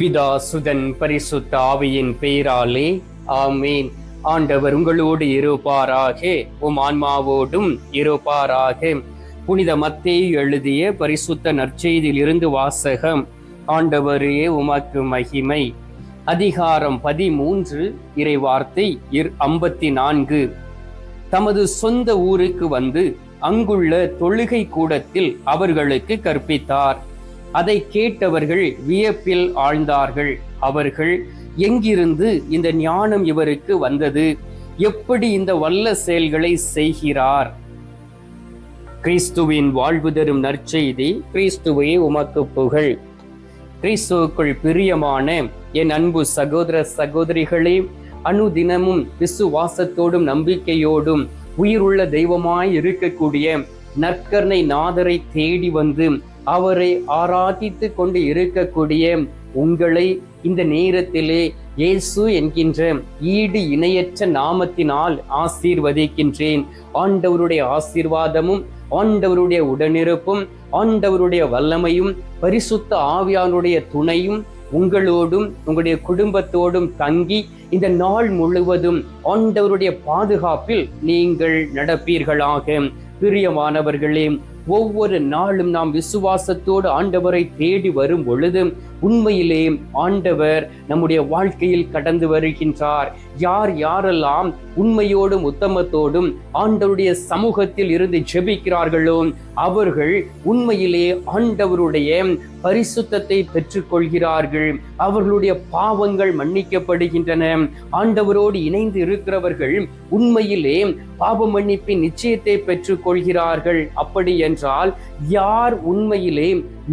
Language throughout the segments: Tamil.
பிதா சுதன் பரிசுத்த ஆவியின் பெயராலே ஆமீன். ஆண்டவர் உங்களோடு இருப்பாராக உம் ஆன்மாவோடும் இருப்பாராக. புனித மத்தேயு எழுதிய பரிசுத்த நற்செய்தியிலிருந்து வாசகம் ஆண்டவரே உமக்கு மகிமை. அதிகாரம் பதிமூன்று இறைவார்த்தை இர் ஐம்பத்தி நான்கு தமது சொந்த ஊருக்கு வந்து அங்குள்ள தொழுகை கூடத்தில் அவர்களுக்கு கற்பித்தார். அதை கேட்டவர்கள் வியப்பில் ஆழ்ந்தார்கள். அவர்கள் எங்கிருந்து இந்த ஞானம் இவருக்கு வந்தது? எப்படி இந்த வல்ல செயல்களை செய்கிறார்? கிறிஸ்துவின் வாழ்வு தரும் நற்செய்தி கிறிஸ்துவே உமக்கு புகழ். கிறிஸ்துவுக்குள் பிரியமான என் அன்பு சகோதர சகோதரிகளே அனுதினமும் விசுவாசத்தோடும் நம்பிக்கையோடும் உயிருள்ள தெய்வமாய் இருக்கக்கூடிய நற்கர்ணை நாதரை தேடி வந்து அவரை ஆராதித்து கொண்டு இருக்கக்கூடிய உங்களை இந்த நேரத்திலே இயேசு என்கின்ற ஈடு இணையற்ற நாமத்தினால் ஆசீர்வதிக்கின்றேன். ஆண்டவருடைய ஆசீர்வாதமும் ஆண்டவருடைய உடனிருப்பும் ஆண்டவருடைய வல்லமையும் பரிசுத்த ஆவியானுடைய துணையும் உங்களோடும் உங்களுடைய குடும்பத்தோடும் தங்கி இந்த நாள் முழுவதும் ஆண்டவருடைய பாதுகாப்பில் நீங்கள் நடப்பீர்களாக. பிரியமானவர்களே ஒவ்வொரு நாளும் நாம் விசுவாசத்தோடு ஆண்டவரை தேடி வரும் பொழுது உண்மையிலே ஆண்டவர் நம்முடைய வாழ்க்கையில் கடந்து வருகின்றார். யார் யாரெல்லாம் உண்மையோடும் உத்தமத்தோடும் ஆண்டவருடைய சமூகத்தில் இருந்து ஜெபிக்கிறார்களோ அவர்கள் உண்மையிலே ஆண்டவருடைய பரிசுத்தத்தை பெற்றுக்கொள்கிறார்கள். அவர்களுடைய பாவங்கள் மன்னிக்கப்படுகின்றன. ஆண்டவரோடு இணைந்து இருக்கிறவர்கள் உண்மையிலே பாவ மன்னிப்பின் நிச்சயத்தை பெற்றுக்கொள்கிறார்கள். அப்படி என்றால் யார் உண்மையிலே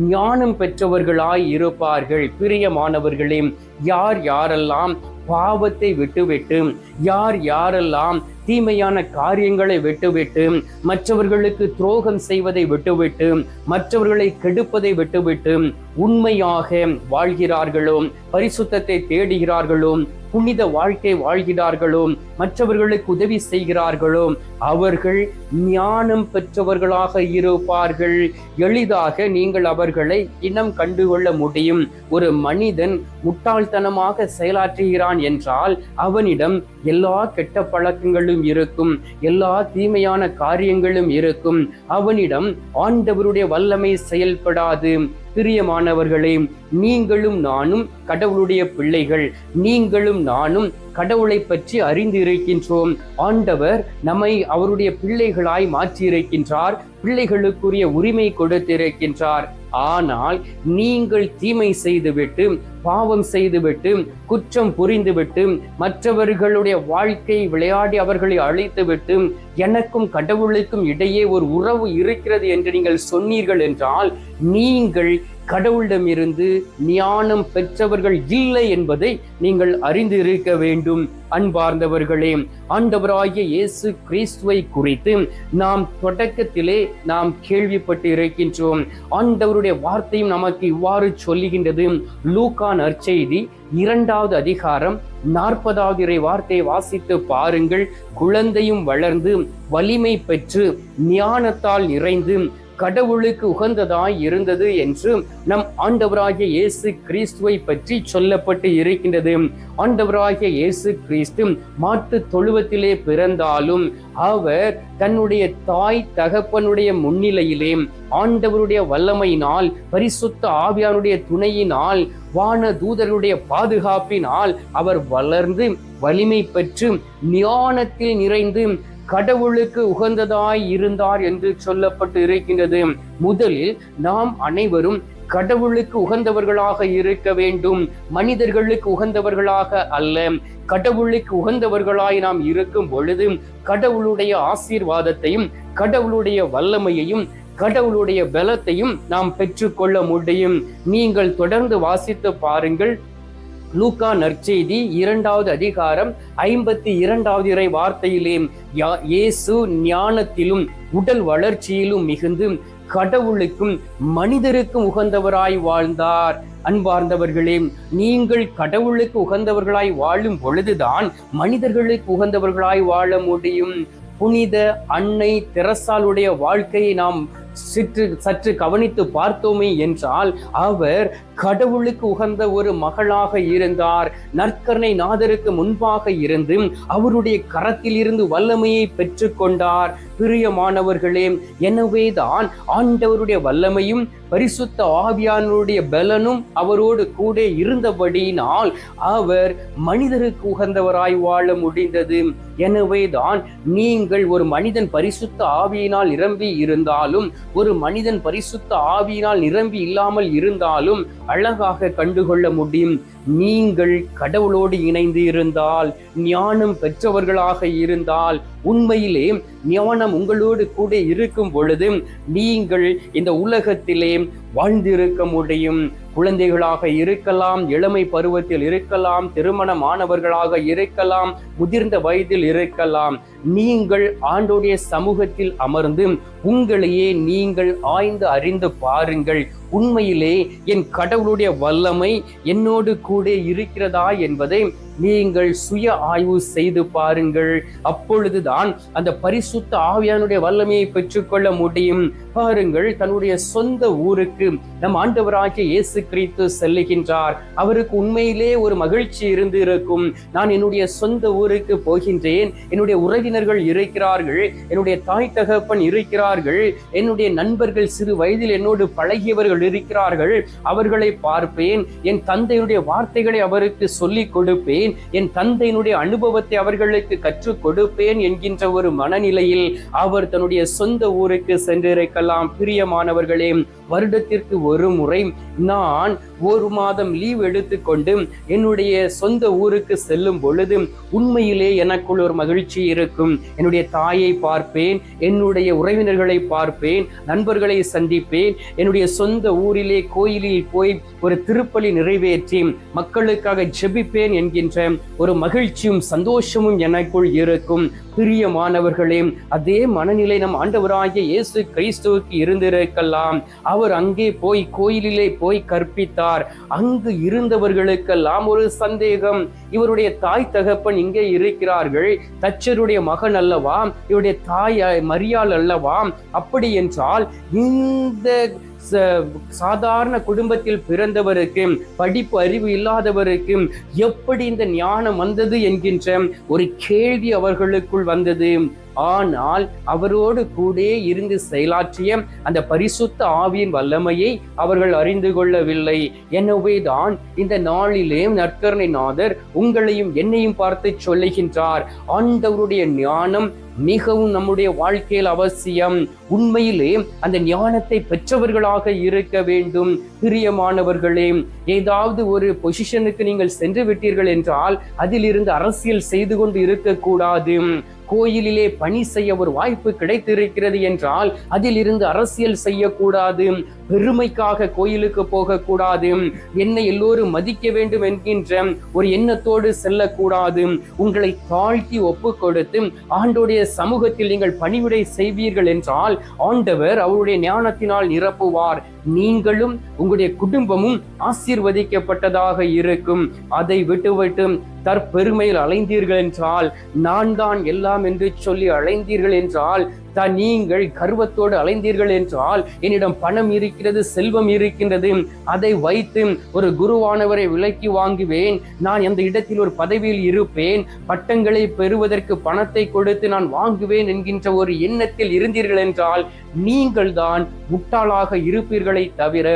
ஞானம் பெற்றவர்களாய் இருப்பார்கள். பிரியமானவர்களே யார் யாரெல்லாம் பாவத்தை விட்டுவிட்டு யார் யாரெல்லாம் தீமையான காரியங்களை விட்டுவிட்டு மற்றவர்களுக்கு துரோகம் செய்வதை விட்டுவிட்டு மற்றவர்களை கெடுப்பதை விட்டுவிட்டு உண்மையாக வாழ்கிறார்களோ பரிசுத்தத்தை தேடுகிறார்களோ புனித வாழ்க்கை வாழ்கிறார்களோ மற்றவர்களுக்கு உதவி செய்கிறார்களோ அவர்கள் ஞானம் பெற்றவர்களாக இருப்பார்கள். எளிதாக நீங்கள் அவர்களை இனம் கண்டுகொள்ள முடியும். ஒரு மனிதன் முட்டாள்தனமாக செயலாற்றுகிறான் என்றால் அவனிடம் எல்லா கெட்ட பழக்கங்களும் இருக்கும் எல்லா தீமையான காரியங்களும் இருக்கும். அவனிடம் ஆண்டவருடைய வல்லமை செயல்படாது. பிரியமானவர்களே நீங்களும் நானும் கடவுளுடைய பிள்ளைகள். நீங்களும் நானும் கடவுளை பற்றி அறிந்து இருக்கின்றோம் ஆண்டவர் நம்மை அவருடைய பிள்ளைகளாய் மாற்றியிருக்கின்றார். பிள்ளைகளுக்குரிய உரிமை கொடுத்திருக்கின்றார். ஆனால் நீங்கள் தீமை செய்துவிட்டு பாவம் செய்துவிட்டு குற்றம் புரிந்துவிட்டு மற்றவர்களுடைய வாழ்க்கை விளையாடி அவர்களை அழைத்துவிட்டு எனக்கும் கடவுளுக்கும் இடையே ஒரு உறவு இருக்கிறது என்று நீங்கள் சொன்னீர்கள் என்றால் நீங்கள் கடவுளிடமிருந்து ஞானம் பெற்றவர்கள் இல்லை என்பதை நீங்கள் அறிந்து இருக்க வேண்டும். அன்பார்ந்தவர்களே ஆண்டவராகிய இயேசு கிறிஸ்துவை குறித்து நாம் தொடக்கத்திலே நாம் கேள்விப்பட்டு இருக்கின்றோம் ஆண்டவருடைய வார்த்தையும் நமக்கு இவ்வாறு சொல்லுகின்றது. லூகான் நற்செய்தி இரண்டாவது அதிகாரம் நாற்பதாவது இறை வார்த்தையை வாசித்து பாருங்கள். குழந்தையும் வளர்ந்து வலிமை பெற்று ஞானத்தால் நிறைந்து கடவுளுக்கு உகந்ததாய் இருந்தது என்று நம் ஆண்டவராகிய இயேசு கிறிஸ்துவை பற்றி சொல்லப்பட்டு இருக்கின்றது. ஆண்டவராகிய இயேசு கிறிஸ்து மாட்டு தொழுவத்திலே பிறந்தாலும் அவர் தன்னுடைய தாய் தகப்பனுடைய முன்னிலையிலே ஆண்டவருடைய வல்லமையினால் பரிசுத்த ஆவியானுடைய துணையினால் வான தூதருடைய பாதுகாப்பினால் அவர் வளர்ந்து வலிமை பெற்று ஞானத்தில் நிறைந்து கடவுளுக்கு உகந்ததாய் இருந்தார் என்று சொல்லப்பட்டு இருக்கின்றது. முதலில் நாம் அனைவரும் கடவுளுக்கு உகந்தவர்களாக இருக்க வேண்டும். மனிதர்களுக்கு உகந்தவர்களாக அல்ல. கடவுளுக்கு உகந்தவர்களாய் நாம் இருக்கும் பொழுது கடவுளுடைய ஆசீர்வாதத்தையும் கடவுளுடைய வல்லமையையும் கடவுளுடைய பலத்தையும் நாம் பெற்றுக்கொள்ள முடியும். நீங்கள் தொடர்ந்து வாசித்து பாருங்கள். லூக்கா நற்செய்தி இரண்டாவது அதிகாரம் ஐம்பத்தி இரண்டாவது இறை வார்த்தையிலே இயேசு ஞானத்திலும் உடல் வளர்ச்சியிலும் மிகுந்து கடவுளுக்கும் மனிதருக்கும் உகந்தவராய் வாழ்ந்தார். அன்பார்ந்தவர்களே நீங்கள் கடவுளுக்கு உகந்தவர்களாய் வாழும் பொழுதுதான் மனிதர்களுக்கு உகந்தவர்களாய் வாழ முடியும். புனித அன்னை தெரசாலுடைய வாழ்க்கையை நாம் சிற்று சற்று கவனித்து பார்த்தோமே என்றால் அவர் கடவுளுக்கு உகந்த ஒரு மகளாக இருந்தார். நற்கரணை நாதருக்கு முன்பாக இருந்து அவருடைய கரத்தில் இருந்து வல்லமையை பெற்றுக்கொண்டார். பிரியமானவர்களே எனவேதான் ஆண்டவருடைய வல்லமையும் பரிசுத்த ஆவியானுடைய பலனும் அவரோடு கூட இருந்தபடியினால் அவர் மனிதருக்கு உகந்தவராய் வாழ முடிந்தது. எனவேதான் நீங்கள் ஒரு மனிதன் பரிசுத்த ஆவியினால் நிரம்பி இருந்தாலும் ஒரு மனிதன் பரிசுத்த ஆவியினால் நிரம்பி இல்லாமல் இருந்தாலும் அழகாக கண்டுகொள்ள முடியும். நீங்கள் கடவுளோடு இணைந்து இருந்தால் ஞானம் பெற்றவர்களாக இருந்தால் உண்மையிலே ஞானம் உங்களோடு கூட இருக்கும் பொழுது நீங்கள் இந்த உலகத்திலே வாழ்ந்திருக்க முடியும். குழந்தைகளாக இருக்கலாம் இளமை பருவத்தில் இருக்கலாம் திருமணமானவர்களாக இருக்கலாம் முதிர்ந்த வயதில் இருக்கலாம். நீங்கள் ஆண்டோடைய சமூகத்தில் அமர்ந்து உங்களையே நீங்கள் ஆய்ந்து அறிந்து பாருங்கள். உண்மையிலே என் கடவுளுடைய வல்லமை என்னோடு கூட இருக்கிறதா என்பதை நீங்கள் சுய ஆய்வு செய்து பாருங்கள். அப்பொழுதுதான் அந்த பரிசுத்த ஆவியானுடைய வல்லமையை பெற்றுக்கொள்ள முடியும். பாருங்கள் தன்னுடைய சொந்த ஊருக்கு நம் ஆண்டவராகிய இயேசு கிறித்து செல்லுகின்றார். அவருக்கு உண்மையிலே ஒரு மகிழ்ச்சி இருந்து இருக்கும் நான் என்னுடைய சொந்த ஊருக்கு போகின்றேன். என்னுடைய உறவினர்கள் இருக்கிறார்கள் என்னுடைய தாய் தகப்பன் இருக்கிறார்கள் என்னுடைய நண்பர்கள் சிறு வயதில் என்னோடு பழகியவர்கள் இருக்கிறார்கள் அவர்களை பார்ப்பேன் என் தந்தையினுடைய வார்த்தைகளை அவருக்கு சொல்லிக் கொடுப்பேன் என் தந்தையினுடைய அனுபவத்தை அவர்களுக்கு கற்றுக் கொடுப்பேன் என்கின்ற ஒரு மனநிலையில் அவர் தன்னுடைய சொந்த ஊருக்கு சென்றிருக்கலாம். பிரியமானவர்களே வருடத்திற்கு ஒரு முறை நான் ஒரு மாதம் லீவ் எடுத்துக்கொண்டு என்னுடைய சொந்த ஊருக்கு செல்லும் பொழுது உண்மையிலே எனக்குள் ஒரு மகிழ்ச்சி இருக்கும். என்னுடைய தாயை பார்ப்பேன் என்னுடைய உறவினர்களை பார்ப்பேன் நண்பர்களை சந்திப்பேன் என்னுடைய சொந்த ஊரிலே கோயிலில் போய் ஒரு திருப்பலி நிறைவேற்றி மக்களுக்காக ஜெபிப்பேன் என்கின்ற ஒரு மகிழ்ச்சியும் சந்தோஷமும் எனக்குள் இருக்கும். பிரியமானவர்களே அதே மனநிலை நம் ஆண்டவராகிய இயேசு கிறிஸ்துவுக்கு இருந்திருக்கலாம். அவர் அங்கே போய் கோயிலிலே போய் கற்பித்தார். அங்கு இருந்தவர்களுக்கெல்லாம் ஒரு சந்தேகம். இவருடைய தாய் தகப்பன் இங்கே இருக்கிறார்கள். தச்சருடைய மகன் அல்லவா? இவருடைய தாய் மரியாள் அல்லவா? அப்படி என்றால் இந்த சாதாரண குடும்பத்தில் பிறந்தவருக்கு படிப்பு அறிவு இல்லாதவருக்கு எப்படி இந்த ஞானம் வந்தது என்கின்ற ஒரு கேள்வி அவர்களுக்குள் வந்தது. ஆனால் அவரோடு கூட இருந்து செயலாற்றிய அந்த பரிசுத்த ஆவியின் வல்லமையை அவர்கள் அறிந்து கொள்ளவில்லை. எனவேதான் இந்த நாளிலே நற்கரணை நாதர் உங்களையும் என்னையும் பார்த்து சொல்லுகின்றார். ஆண்டவருடைய ஞானம் மிகவும் நம்முடைய வாழ்க்கையில் அவசியம். உண்மையிலே அந்த ஞானத்தை பெற்றவர்களாக இருக்க வேண்டும். பிரியமானவர்களே ஏதாவது ஒரு பொசிஷனுக்கு நீங்கள் சென்று விட்டீர்கள் என்றால் அதிலிருந்து அரசியல் செய்து கொண்டு இருக்கக்கூடாது. கோயிலிலே பணி செய்ய ஒரு வாய்ப்பு கிடைத்திருக்கிறது என்றால் அதில் இருந்து அரசியல் செய்யக்கூடாது பெருமைக்காக கோயிலுக்கு போகக்கூடாது என்னை எல்லோரும் மதிக்க வேண்டும் என்கின்ற ஒரு எண்ணத்தோடு செல்லக்கூடாது உங்களை தாழ்த்தி ஒப்பு கொடுத்து ஆண்டோடைய சமூகத்தில் நீங்கள் பணிவிடை செய்வீர்கள் என்றால் ஆண்டவர் அவருடைய ஞானத்தினால் நிரப்புவார். நீங்களும் உங்களுடைய குடும்பமும் ஆசீர்வதிக்கப்பட்டதாக இருக்கும். அதை விட்டுவிட்டு தற்பெருமையில் அலைந்தீர்கள் என்றால் நான் தான் வேண்டாம் என்று சொல்லி அழைந்தீர்கள் என்றால் தான் நீங்கள் கர்வத்தோடு அலைந்தீர்கள் என்றால் என்னிடம் பணம் இருக்கிறது செல்வம் இருக்கின்றது. அதை வைத்து ஒரு குருவானவரை விலைக்கு வாங்குவேன். நான் எந்த இடத்தில் ஒரு பதவியில் இருப்பேன். பட்டங்களை பெறுவதற்கு பணத்தை கொடுத்து நான் வாங்குவேன் என்கின்ற ஒரு எண்ணத்தில் இருந்தீர்கள் என்றால் நீங்கள் தான் முட்டாளாக இருப்பீர்களை தவிர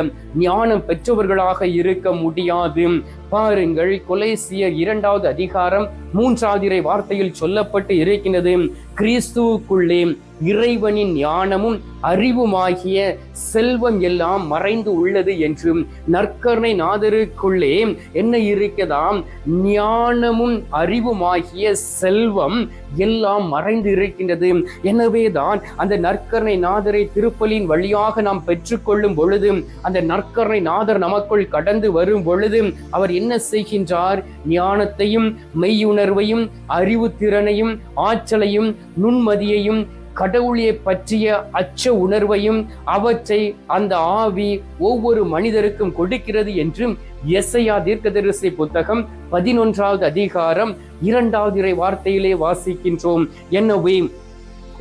ஞானம் பெற்றவர்களாக இருக்க முடியாது. பாருங்கள் கொலைசிய இரண்டாவது அதிகாரம் மூன்றாவது வார்த்தையில் சொல்லப்பட்டு இருக்கின்றது. கிறிஸ்துவுக்குள்ளே இறைவனின் ஞானமும் அறிவுமாகிய செல்வம் எல்லாம் மறைந்து உள்ளது என்றும் நற்கருணை நாதருக்குள்ளே என்ன இருக்கதாம் ஞானமும் அறிவுமாகிய செல்வம் எல்லாம் மறைந்து இருக்கின்றது எனவேதான் அந்த நற்கருணை நாதரை திருப்பலின் வழியாக நாம் பெற்றுக்கொள்ளும் பொழுது அந்த நற்கருணை நாதர் நமக்குள் கடந்து வரும் பொழுது அவர் என்ன செய்கின்றார்? ஞானத்தையும் மெய்யுணர்வையும் அறிவு திறனையும் ஆற்றலையும் நுண்மதியையும் கடவுளை பற்றிய அச்ச உணர்வையும் அவற்றை அந்த ஆவி ஒவ்வொரு மனிதருக்கும் கொடுக்கிறது என்றும் எஸ்ஐயா தீர்க்கதரிசி புத்தகம் பதினொன்றாவது அதிகாரம் இரண்டாவது இறை வார்த்தையிலே வாசிக்கின்றோம். எனவே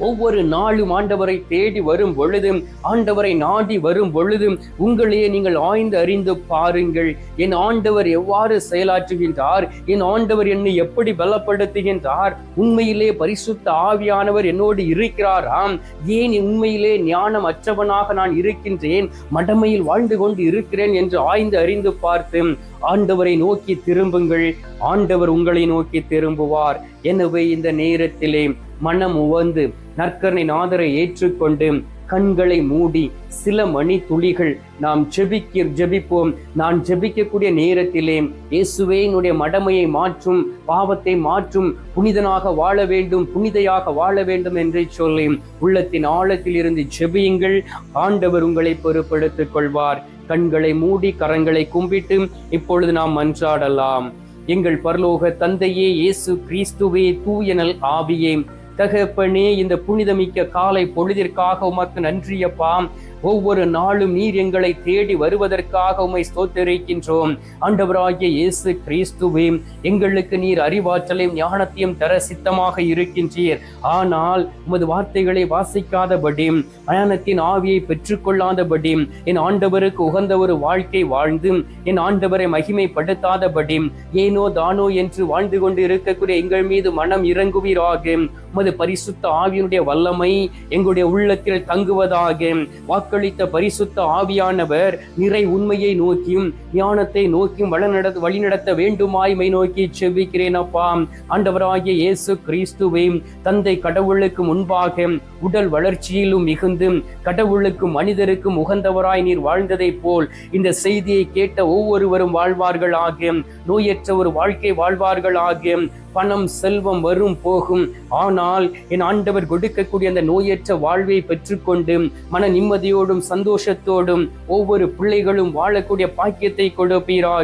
ஒவ்வொரு நாளும் ஆண்டவரை தேடி வரும் பொழுதும் ஆண்டவரை நாடி வரும் பொழுதும் உங்களையே நீங்கள் ஆய்ந்து அறிந்து பாருங்கள். என் ஆண்டவர் எவ்வாறு செயலாற்றுகின்றார்? என் ஆண்டவர் என்னை எப்படி பலப்படுத்துகின்றார்? உண்மையிலே பரிசுத்த ஆவியானவர் என்னோடு இருக்கிறாராம். ஏன் உண்மையிலே ஞானம் அற்றவனாக நான் இருக்கின்றேன்? மடமையில் வாழ்ந்து கொண்டு இருக்கிறேன் என்று ஆய்ந்து அறிந்து பார்த்து ஆண்டவரை நோக்கி திரும்புங்கள். ஆண்டவர் உங்களை நோக்கி திரும்புவார். எனவே இந்த நேரத்திலே மனம் உவந்து நற்கரணை நாதரை ஏற்றுக்கொண்டு கண்களை மூடி சில மணி துளிகள் நாம் ஜெபிக்க ஜெபிப்போம். நான் ஜெபிக்கக்கூடிய நேரத்திலே இயேசுவே என்னுடைய மடமையை மாற்றும் பாவத்தை மாற்றும் புனிதனாக வாழ வேண்டும் புனிதையாக வாழ வேண்டும் என்று சொல்லி உள்ளத்தின் ஆழத்தில் இருந்து ஜெபியுங்கள். ஆண்டவர் உங்களை பொறுப்படுத்திக் கொள்வார். கண்களை மூடி கரங்களை கும்பிட்டு இப்பொழுது நாம் மன்றாடலாம். எங்கள் பரலோக தந்தையே இயேசு கிறிஸ்துவே தூயனல் ஆவியே. தகப்பனே இந்த புனிதமிக்க காலை பொழுதிற்காக உமக்கு நன்றியப்பா. ஒவ்வொரு நாளும் நீர் எங்களை தேடி வருவதற்காக உமை ஸ்தோத்தரிக்கின்றோம். ஆண்டவராகிய இயேசு கிறிஸ்துவே எங்களுக்கு நீர் அறிவாற்றலையும் ஞானத்தையும் தர சித்தமாக இருக்கின்றீர். ஆனால் உமது வார்த்தைகளை வாசிக்காதபடி மயானத்தின் ஆவியை பெற்றுக்கொள்ளாதபடி என் ஆண்டவருக்கு உகந்த ஒரு வாழ்க்கை வாழ்ந்து என் ஆண்டவரை மகிமைப்படுத்தாதபடி ஏனோ தானோ என்று வாழ்ந்து கொண்டு இருக்கக்கூடிய எங்கள் மீது மனம் இறங்குவீராக. உமது பரிசுத்த ஆவியினுடைய வல்லமை எங்களுடைய உள்ளத்தில் தங்குவதாக வாக்களித்த பரிசுத்த ஆவியானவர் நிறை உண்மையை நோக்கியும் ஞானத்தை நோக்கியும் வழிநட வழிநடத்த வேண்டுமாய்மை நோக்கி செவ்விக்கிறேன் அப்பா. ஆண்டவராகிய இயேசு கிறிஸ்துவை தந்தை கடவுளுக்கு முன்பாக உடல் வளர்ச்சியிலும் மிகுந்து கடவுளுக்கும் மனிதருக்கும் உகந்தவராய் நீர் வாழ்ந்ததைப் போல் இந்த செய்தியை கேட்ட ஒவ்வொருவரும் வாழ்வார்கள் ஆகியும் நோயற்ற ஒரு வாழ்க்கை வாழ்வார்கள் ஆகியும் பணம் செல்வம் வரும் போகும். ஆனால் என் ஆண்டவர் கொடுக்கக்கூடிய அந்த நோயற்ற வாழ்வை பெற்றுக்கொண்டு மன நிம்மதியோடும் சந்தோஷத்தோடும் ஒவ்வொரு பிள்ளைகளும் வாழக்கூடிய பாக்கியத்தை கொடுப்பீராக.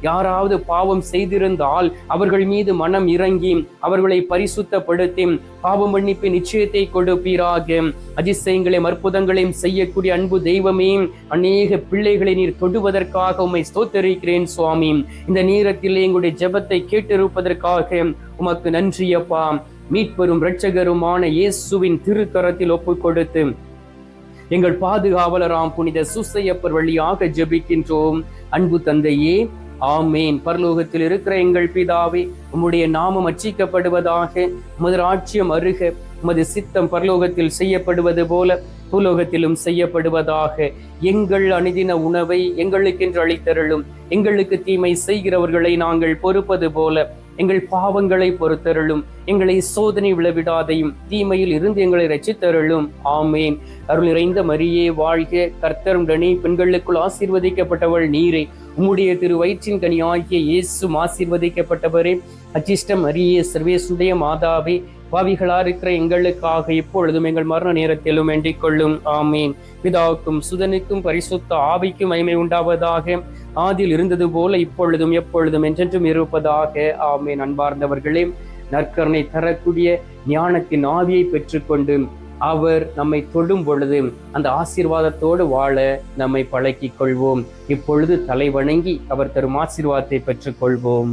யாராவது பாவம் செய்திருந்தால் அவர்கள் மீது மனம் இறங்கி அவர்களை பரிசுத்தப்படுத்தி பாவ மன்னிப்பு நிச்சயத்தை கொடுப்பீராக அதிசயங்களையும் அற்புதங்களையும் செய்யக்கூடிய அன்பு தெய்வமே அநேக பிள்ளைகளை நீர் தொடுவதற்காக உம்மை ஸ்தோத்தரிக்கிறேன் சுவாமி. இந்த நேரத்தில் எங்களுடைய ஜெபத்தை கேட்டிருப்பதற்காக உமக்கு நன்றியப்பா மீட்பெரும் இரட்சகருமான இயேசுவின் திருக்கரத்தில் ஒப்பு கொடுத்து எங்கள் பாதுகாவலராம் புனித சுசையப்பர் வழியாக ஜெபிக்கின்றோம். அன்பு தந்தையே ஆமேன். பரலோகத்தில் இருக்கிற எங்கள் பிதாவே உம்முடைய நாமம் அச்சிக்கப்படுவதாக உமது அருக. உமது சித்தம் பரலோகத்தில் செய்யப்படுவது போல பூலோகத்திலும் செய்யப்படுவதாக எங்கள் அணுதின உணவை எங்களுக்கென்று அளித்தருளும். எங்களுக்கு தீமை செய்கிறவர்களை நாங்கள் பொறுப்பது போல எங்கள் பாவங்களை பொறுத்தருளும். எங்களை சோதனை விழவிடாதையும் தீமையில் இருந்து எங்களை ரச்சித்தருளும் ஆமேன். அருள் நிறைந்த மரியே வாழ்க கர்த்தருடனே பெண்களுக்குள் ஆசீர்வதிக்கப்பட்டவள் நீரே. உம்முடைய திரு வயிற்றின் கனி ஆகிய இயேசும் ஆசீர்வதிக்கப்பட்டவரே. அச்சிஷ்டம் மரியே சர்வேசுடைய மாதாவே பாவிகளா இருக்கிற எங்களுக்காக இப்பொழுதும் எங்கள் மரண நேரத்திலும் வேண்டிக் கொள்ளும். ஆமீன். பிதாவுக்கும் சுதனுக்கும் பரிசுத்த ஆவிக்கும் மகிமை உண்டாவதாக. ஆதில் இருந்தது போல இப்பொழுதும் எப்பொழுதும் என்றென்றும் இருப்பதாக. ஆமீன். அன்பார்ந்தவர்களே நற்கரணை தரக்கூடிய ஞானத்தின் ஆவியை பெற்றுக்கொண்டு அவர் நம்மை தொடும் பொழுது அந்த ஆசீர்வாதத்தோடு வாழ நம்மை பழக்கிக் கொள்வோம். இப்பொழுது தலை வணங்கி அவர் தரும் ஆசீர்வாதத்தை பெற்றுக்கொள்வோம்.